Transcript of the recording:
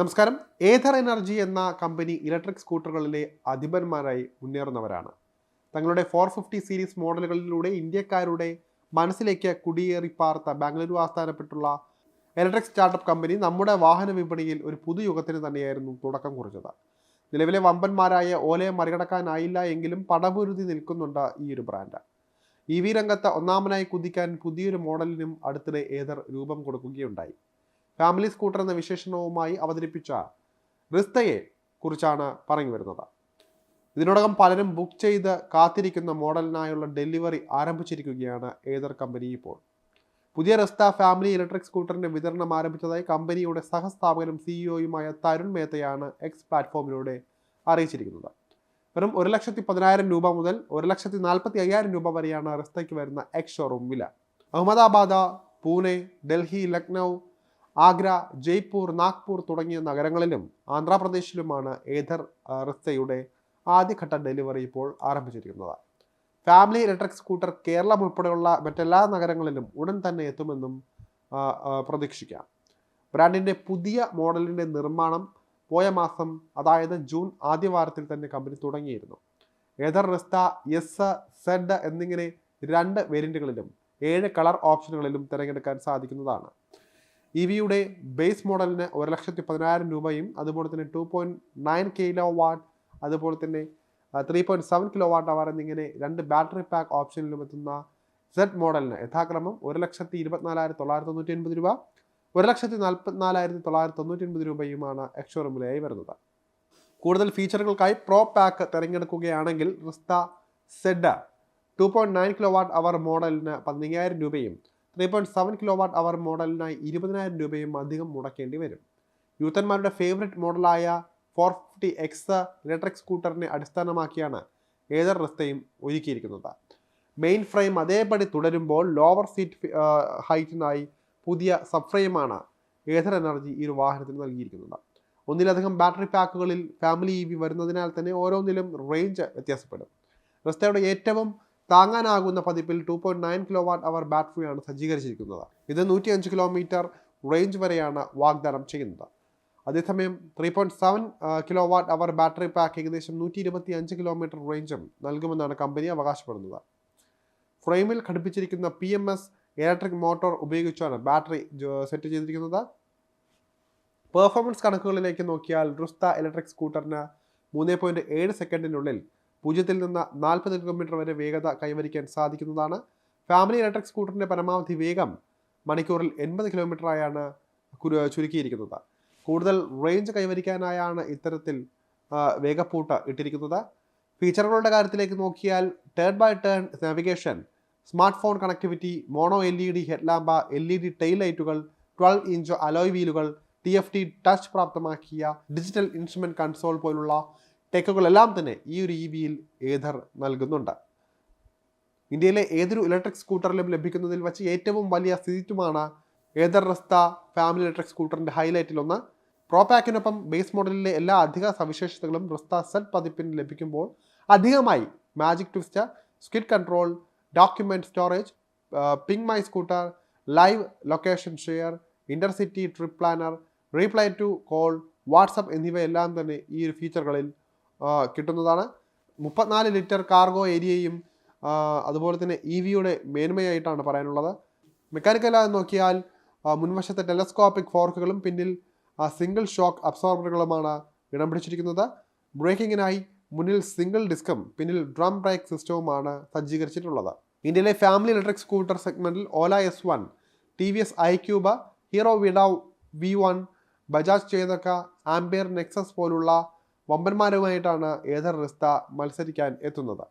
നമസ്കാരം. ഏഥർ എനർജി എന്ന company electric സ്കൂട്ടറുകളിലെ അധിപന്മാരായി മുന്നേറുന്നവരാണ്. തങ്ങളുടെ ഫോർ ഫിഫ്റ്റി സീരീസ് മോഡലുകളിലൂടെ ഇന്ത്യക്കാരുടെ മനസ്സിലേക്ക് കുടിയേറിപ്പാർത്ത ബാംഗ്ലൂരു ആസ്ഥാനപ്പെട്ടുള്ള ഇലക്ട്രിക് സ്റ്റാർട്ടപ്പ് കമ്പനി നമ്മുടെ വാഹന വിപണിയിൽ ഒരു പുതുയുഗത്തിന് തന്നെയായിരുന്നു തുടക്കം കുറിച്ചത്. നിലവിലെ വമ്പന്മാരായ ഓലയെ മറികടക്കാനായില്ല എങ്കിലും പടപുരുതി നിൽക്കുന്നുണ്ട് ഈ ഒരു ബ്രാൻഡ്. ഇ വി രംഗത്ത് ഒന്നാമനായി കുതിക്കാൻ പുതിയൊരു മോഡലിനും അടുത്തിടെ ഏതർ രൂപം കൊടുക്കുകയുണ്ടായി. ഫാമിലി സ്കൂട്ടർ എന്ന വിശേഷണവുമായി അവതരിപ്പിച്ച റിസ്തയെ കുറിച്ചാണ് പറഞ്ഞു വരുന്നത്. ഇതിനോടകം പലരും ബുക്ക് ചെയ്ത് കാത്തിരിക്കുന്ന മോഡലിനായുള്ള ഡെലിവറി ആരംഭിച്ചിരിക്കുകയാണ് ഏതർ കമ്പനി ഇപ്പോൾ. പുതിയ റെസ്ത ഫാമിലി ഇലക്ട്രിക് സ്കൂട്ടറിന്റെ വിതരണം ആരംഭിച്ചതായി കമ്പനിയുടെ സഹസ്ഥാപകനും സിഇഒയുമായ തരുൺ മേത്തയാണ് എക്സ് പ്ലാറ്റ്ഫോമിലൂടെ അറിയിച്ചിരിക്കുന്നത്. വെറും ഒരു ലക്ഷത്തി പതിനായിരം രൂപ മുതൽ ഒരു ലക്ഷത്തി നാൽപ്പത്തി അയ്യായിരം രൂപ വരെയാണ് റിസ്തയ്ക്ക് വരുന്ന എക്സ് ഷോറൂം വില. അഹമ്മദാബാദ് പൂനെ ഡൽഹി ലക്നൗ ആഗ്ര ജയ്പൂർ നാഗ്പൂർ തുടങ്ങിയ നഗരങ്ങളിലും ആന്ധ്രാപ്രദേശിലുമാണ് ഏഥർ ആ, റിസ്തയുടെ ആദ്യഘട്ട ഡെലിവറി ഇപ്പോൾ ആരംഭിച്ചിരിക്കുന്നത്. ഫാമിലി ഇലക്ട്രിക് സ്കൂട്ടർ കേരളം ഉൾപ്പെടെയുള്ള മറ്റെല്ലാ നഗരങ്ങളിലും ഉടൻ തന്നെ എത്തുമെന്നും പ്രതീക്ഷിക്കാം. ബ്രാൻഡിന്റെ പുതിയ മോഡലിന്റെ നിർമ്മാണം പോയ മാസം അതായത് ജൂൺ ആദ്യവാരത്തിൽ തന്നെ കമ്പനി തുടങ്ങിയിരുന്നു. ഏതർ റിസ്ത എസ് സെഡ് എന്നിങ്ങനെ രണ്ട് വേരിയന്റുകളിലും ഏഴ് കളർ ഓപ്ഷനുകളിലും തിരഞ്ഞെടുക്കാൻ സാധിക്കുന്നതാണ്. ഇ വിയുടെ ബേസ് മോഡലിന് ഒരു ലക്ഷത്തി പതിനായിരം രൂപയും അതുപോലെ തന്നെ two point nine kilowatt അതുപോലെ തന്നെ three point seven kilowatt hour എന്നിങ്ങനെ രണ്ട് ബാറ്ററി പാക്ക് ഓപ്ഷനിലും എത്തുന്ന സെഡ് മോഡലിന് യഥാക്രമം ഒരു ലക്ഷത്തി ഇരുപത്തിനാലായിരത്തി തൊള്ളായിരത്തി തൊണ്ണൂറ്റി രൂപ ഒരു ലക്ഷത്തി നാൽപ്പത്തിനാലായിരത്തി തൊള്ളായിരത്തി തൊണ്ണൂറ്റി ഒൻപത് രൂപയുമാണ് എക്സ്ഷോറൂമിലായി വരുന്നത്. കൂടുതൽ ഫീച്ചറുകൾക്കായി പ്രോ പാക്ക് തിരഞ്ഞെടുക്കുകയാണെങ്കിൽ Rizta Z two point nine kilowatt hour മോഡലിന് പതിനയ്യായിരം രൂപയും three point seven kilowatt hour മോഡലിനായി ഇരുപതിനായിരം രൂപയും അധികം മുടക്കേണ്ടി വരും. യൂത്തന്മാരുടെ ഫേവറേറ്റ് മോഡലായ ഫോർ ഫിഫ്റ്റി എക്സ് ഇലക്ട്രിക് സ്കൂട്ടറിനെ അടിസ്ഥാനമാക്കിയാണ് ഏതർ റസ്തയും ഒരുക്കിയിരിക്കുന്നത്. മെയിൻ ഫ്രെയിം അതേപടി തുടരുമ്പോൾ ലോവർ സീറ്റ് ഹൈറ്റിനായി പുതിയ സബ് ഫ്രെയിമാണ് ഏതർ എനർജി ഈ ഒരു വാഹനത്തിന് നൽകിയിരിക്കുന്നത്. ഒന്നിലധികം ബാറ്ററി പാക്കുകളിൽ ഫാമിലി ഇ വി വരുന്നതിനാൽ തന്നെ ഓരോന്നിലും റേഞ്ച് വ്യത്യാസപ്പെടും. റസ്തയുടെ ഏറ്റവും താങ്ങാനാകുന്ന പതിപ്പിൽ two point nine kilowatt hour ബാറ്ററിയാണ് സജ്ജീകരിച്ചിരിക്കുന്നത്. ഇത് നൂറ്റി അഞ്ച് കിലോമീറ്റർ റേഞ്ച് വരെയാണ് വാഗ്ദാനം ചെയ്യുന്നത്. അതേസമയം three point seven kilowatt hour battery pack ഏകദേശം നൂറ്റി ഇരുപത്തി അഞ്ച് കിലോമീറ്റർ റേഞ്ചും നൽകുമെന്നാണ് കമ്പനി അവകാശപ്പെടുന്നത്. ഫ്രെയിമിൽ ഘടിപ്പിച്ചിരിക്കുന്ന P M S electric motor ഉപയോഗിച്ചാണ് ബാറ്ററി സെറ്റ് ചെയ്തിരിക്കുന്നത്. പെർഫോമൻസ് കണക്കുകളിലേക്ക് നോക്കിയാൽ റുസ്ത ഇലക്ട്രിക് സ്കൂട്ടറിന് മൂന്ന് പോയിന്റ് ഏഴ് സെക്കൻഡിനുള്ളിൽ പൂജ്യത്തിൽ നിന്ന് നാൽപ്പത് കിലോമീറ്റർ വരെ വേഗത കൈവരിക്കാൻ സാധിക്കുന്നതാണ്. ഫാമിലി ഇലക്ട്രിക് സ്കൂട്ടറിന്റെ പരമാവധി വേഗം മണിക്കൂറിൽ എൺപത് കിലോമീറ്ററായാണ് ചുരുക്കിയിരിക്കുന്നത്. കൂടുതൽ റേഞ്ച് കൈവരിക്കാനായാണ് ഇത്തരത്തിൽ വേഗപ്പൂട്ട് ഇട്ടിരിക്കുന്നത്. ഫീച്ചറുകളുടെ കാര്യത്തിലേക്ക് നോക്കിയാൽ turn by turn navigation smart phone connectivity mono L E D headlamp L E D tail ലൈറ്റുകൾ ട്വൽവ് ഇഞ്ച് അലോയ് വീലുകൾ ടി എഫ് ടി ടച്ച് പ്രാപ്തമാക്കിയ ഡിജിറ്റൽ ഇൻസ്ട്രുമെന്റ് കൺസോൾ പോലുള്ള ടെക്കുകളെല്ലാം തന്നെ ഈ ഒരു ഇ വിയിൽ ഏതർ നൽകുന്നുണ്ട്. ഇന്ത്യയിലെ ഏതൊരു ഇലക്ട്രിക് സ്കൂട്ടറിലും ലഭിക്കുന്നതിൽ വെച്ച് ഏറ്റവും വലിയ സീറ്റുമാണ് ഏതർ റസ്ത ഫാമിലി ഇലക്ട്രിക് സ്കൂട്ടറിന്റെ ഹൈലൈറ്റിലൊന്ന് പ്രോപാക്കിനൊപ്പം ബേസ് മോഡലിലെ എല്ലാ അധിക സവിശേഷതകളും റസ്ത സെറ്റ് പതിപ്പിന് ലഭിക്കുമ്പോൾ അധികമായി magic twister skid control document storage ping my scooter live location share intercity trip planner reply to call WhatsApp എന്നിവയെല്ലാം തന്നെ ഈ ഒരു ഫീച്ചറുകളിൽ കിട്ടുന്നതാണ്. മുപ്പത്തിനാല് ലിറ്റർ കാർഗോ ഏരിയയും അതുപോലെ തന്നെ ഇ വിയുടെ മേന്മയായിട്ടാണ് പറയാനുള്ളത്. മെക്കാനിക്കലായി നോക്കിയാൽ മുൻവശത്തെ ടെലസ്കോപ്പിക് ഫോർക്കുകളും പിന്നിൽ സിംഗിൾ ഷോക്ക് അബ്സോർബറുകളുമാണ് ഇടം പിടിച്ചിരിക്കുന്നത്. ബ്രേക്കിങ്ങിനായി മുന്നിൽ സിംഗിൾ ഡിസ്കും പിന്നിൽ ഡ്രം ബ്രേക്ക് സിസ്റ്റവുമാണ് സജ്ജീകരിച്ചിട്ടുള്ളത്. ഇന്ത്യയിലെ ഫാമിലി ഇലക്ട്രിക് സ്കൂട്ടർ സെഗ്മെന്റിൽ Ola S one T V S iQube Hero Vida V one Bajaj Chetak Ampere Nexus പോലുള്ള വമ്പന്മാരുമായിട്ടാണ് ഏതർ റിസ്ത മത്സരിക്കാൻ എത്തുന്നത്.